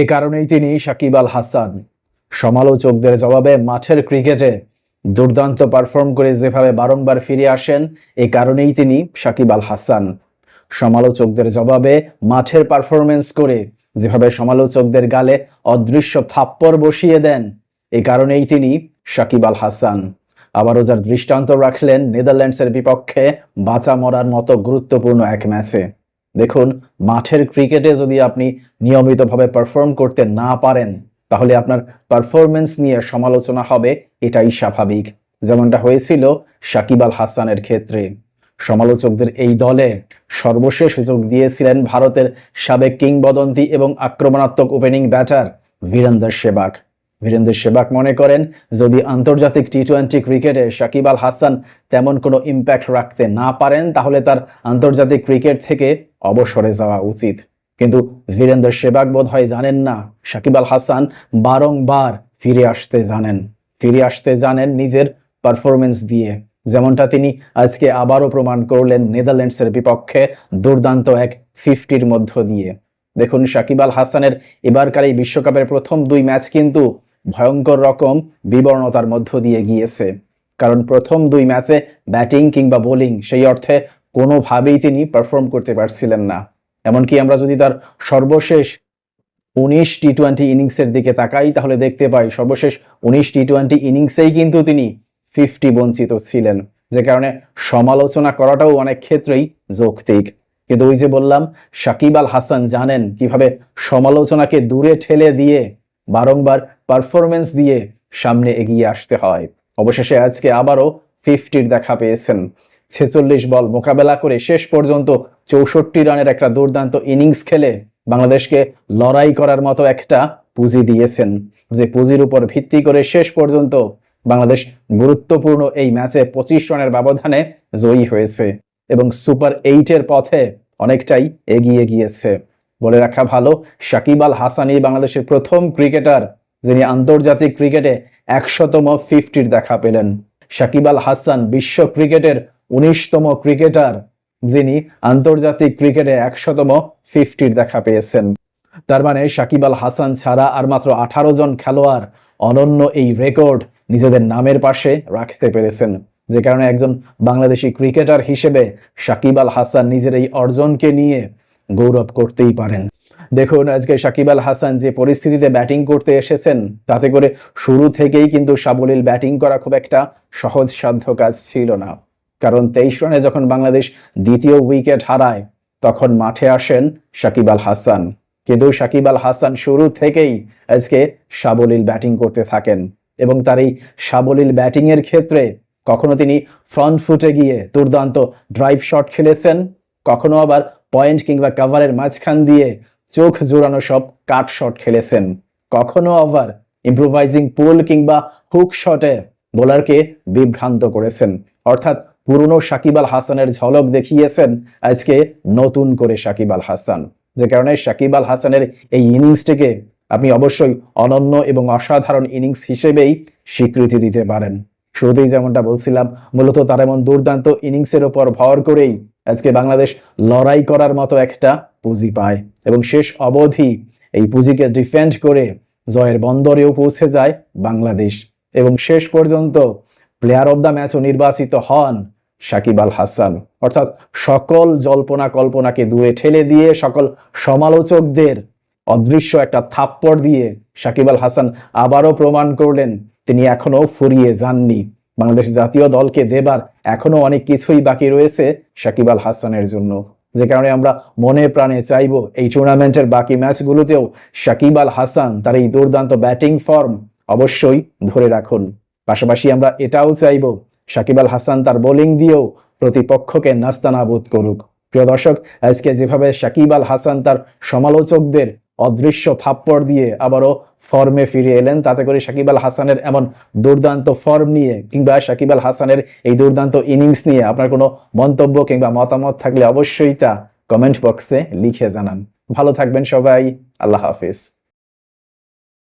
এ কারণেই তিনি সাকিব আল হাসান। সমালোচকদের জবাবে মাঠের ক্রিকেটে দুর্দান্ত পারফর্ম করে যেভাবে বারংবার ফিরে আসেন, এ কারণেই তিনি সাকিব আল হাসান। সমালোচকদের জবাবে মাঠের পারফরমেন্স করে যেভাবে সমালোচকদের গালে অদৃশ্য থাপ্পড় বসিয়ে দেন, এ কারণেই তিনি সাকিব আল হাসান। আবারও যার দৃষ্টান্ত রাখলেন নেদারল্যান্ডসের বিপক্ষে বাঁচা মরার মতো গুরুত্বপূর্ণ এক ম্যাচে। দেখুন, মাঠের ক্রিকেটে যদি আপনি নিয়মিতভাবে পারফর্ম করতে না পারেন, তাহলে আপনার পারফরমেন্স নিয়ে সমালোচনা হবে, এটাই স্বাভাবিক। যেমনটা হয়েছিল সাকিব আল হাসানের ক্ষেত্রে। সমালোচকদের এই দলে সর্বশেষ সুযোগ দিয়েছিলেন ভারতের সাবেক কিংবদন্তি এবং আক্রমণাত্মক ওপেনিং ব্যাটার বীরেন্দর সেবাগ। বীরেন্দর সেবাগ মনে করেন, যদি আন্তর্জাতিক টি টোয়েন্টি ক্রিকেটে সাকিব আল হাসান তেমন কোনো ইম্প্যাক্ট রাখতে না পারেন, তাহলে তার আন্তর্জাতিক ক্রিকেট থেকে অবসরে যাওয়া উচিত। কিন্তু বীরেন্দর সেবাগ বোধ হয় জানেন না, সাকিব আল হাসান বারংবার ফিরে আসতে জানেন। ফিরে আসতে জানেন নিজের পারফরমেন্স দিয়ে। যেমনটা তিনি আজকে আবারও প্রমাণ করলেন নেদারল্যান্ডসের বিপক্ষে দুর্দান্ত এক ফিফটির মধ্য দিয়ে। দেখুন, সাকিব আল হাসানের এবারকার এই বিশ্বকাপের প্রথম দুই ম্যাচ কিন্তু ভয়ঙ্কর রকম বিবর্ণতার মধ্য দিয়ে গিয়েছে। কারণ প্রথম দুই ম্যাচে ব্যাটিং কিংবা বোলিং সেই অর্থে কোনোভাবেই তিনি পারফর্ম করতে পারছিলেন না। এমনকি আমরা যদি তার সর্বশেষ উনিশ টি টোয়েন্টি ইনিংসের দিকে তাকাই, তাহলে দেখতে পাই সর্বশেষ উনিশ টি টোয়েন্টি ইনিংসেই কিন্তু তিনি ফিফটি বঞ্চিত ছিলেন। যে কারণে সমালোচনা করাটাও অনেক ক্ষেত্রেই যৌক্তিক। কিন্তু ওই যে বললাম, সাকিব আল হাসান জানেন কীভাবে সমালোচনাকে দূরে ঠেলে দিয়ে বারংবার পারফরমেন্স দিয়ে সামনে এগিয়ে আসতে হয়। অবশেষে আজকে আবারও ফিফটির দেখা পেয়েছেন। ছেচল্লিশ বল মোকাবেলা করে শেষ পর্যন্ত চৌষট্টি রানের একটা দুর্দান্ত ইনিংস খেলে বাংলাদেশকে লড়াই করার মতো একটা পুঁজি দিয়েছেন। যে পুঁজির উপর ভিত্তি করে শেষ পর্যন্ত বাংলাদেশ গুরুত্বপূর্ণ এই ম্যাচে পঁচিশ রানের ব্যবধানে জয়ী হয়েছে এবং সুপার এইটের পথে অনেকটাই এগিয়ে গিয়েছে। বলে রাখা ভালো। সাকিব আল হাসানি বাংলাদেশের প্রথম ক্রিকেটার যিনি আন্তর্জাতিক ক্রিকেটে একশতম ফিফটির দেখা পেলেন। সাকিব আল হাসান বিশ্ব ক্রিকেটের উনিশতম ক্রিকেটার যিনি আন্তর্জাতিক ক্রিকেটে একশতম ফিফটির দেখা পেয়েছেন। তার মানে সাকিব আল হাসান ছাড়া আর মাত্র আঠারো জন খেলোয়াড় অনন্য এই রেকর্ড নিজেদের নামের পাশে রাখতে পেরেছেন। যে কারণে একজন বাংলাদেশি ক্রিকেটার হিসেবে সাকিব আল হাসান নিজের এই অর্জনকে নিয়ে গৌরব করতেই পারেন। দেখুন, আজকে সাকিব আল হাসান যে পরিস্থিতিতে ব্যাটিং করতে এসেছেন, তাতে করে শুরু থেকেই কিন্তু সাবলীল ব্যাটিং করা খুব একটা সহজ সাধ্য কাজ ছিল না। কারণ তেইশ রানে যখন বাংলাদেশ দ্বিতীয় উইকেট হারায়, তখন মাঠে আসেন সাকিব আল হাসান। কিন্তু সাকিব আল হাসান শুরু থেকেই আজকে সাবলীল ব্যাটিং করতে থাকেন এবং তার এই সাবলীল ব্যাটিংয়ের ক্ষেত্রে কখনো তিনি ফ্রন্ট ফুটে গিয়ে দুর্দান্ত ড্রাইভ শট খেলেছেন, কখনো আবার পয়েন্ট কিংবা কাভারের মাঝখান দিয়ে চোখ জোড়ানো সব কাট শট খেলেছেন। কখনো আবার ইম্প্রোভাইজিং পুল কিংবা হুক শটে বোলারকে বিভ্রান্ত করেছেন। অর্থাৎ পুরনো সাকিব আল হাসানের ঝলক দেখিয়েছেন আজকে নতুন করে সাকিব আল হাসান। যে কারণে সাকিব আল হাসানের এই ইনিংসটিকে আপনি অবশ্যই অনন্য এবং অসাধারণ ইনিংস হিসেবেই স্বীকৃতি দিতে পারেন। শুরুতেই যেমনটা বলছিলাম, মূলত তার এমন দুর্দান্ত ইনিংসের ওপর ভর করেই আজকে বাংলাদেশ লড়াই করার মতো একটা পুঁজি পায় এবং শেষ অবধি এই পুঁজিকে ডিফেন্ড করে জয়ের বন্দরেও পৌঁছে যায় বাংলাদেশ। এবং শেষ পর্যন্ত প্লেয়ার অব দ্য ম্যাচও নির্বাচিত হন সাকিব আল হাসান। অর্থাৎ সকল জল্পনা কল্পনাকে দূরে ঠেলে দিয়ে সকল সমালোচকদের অদৃশ্য একটা থাপ্পড় দিয়ে সাকিব আল হাসান আবারও প্রমাণ করলেন তিনি এখনও ফুরিয়ে যাননি। বাংলাদেশ জাতীয় দলকে দেবার এখনও অনেক কিছুই বাকি রয়েছে সাকিব আল হাসানের জন্য। যে কারণে আমরা মনে প্রাণে চাইব এই টুর্নামেন্টের বাকি ম্যাচগুলোতেও সাকিব আল হাসান তার এই দুর্দান্ত ব্যাটিং ফর্ম অবশ্যই ধরে রাখুন। পাশাপাশি আমরা এটাও চাইব সাকিব আল হাসান তার বোলিং দিয়েও প্রতিপক্ষকে নাস্তানাবুদ করুক। প্রিয় দর্শক, আজকে যেভাবে সাকিব আল হাসান তার সমালোচকদের অদৃশ্য থাপ্পড় দিয়ে আবারও ফর্মে ফিরে এলেন। তাতে করে সাকিব আল হাসানের এমন দুর্দান্ত ফর্ম নিয়ে কিংবা সাকিব আল হাসানের এই দুর্দান্ত ইনিংস নিয়ে আপনার কোনো মন্তব্য কিংবা মতামত থাকলে অবশ্যই তা কমেন্ট বক্সে লিখে জানান। ভালো থাকবেন সবাই, আল্লাহ হাফিজ।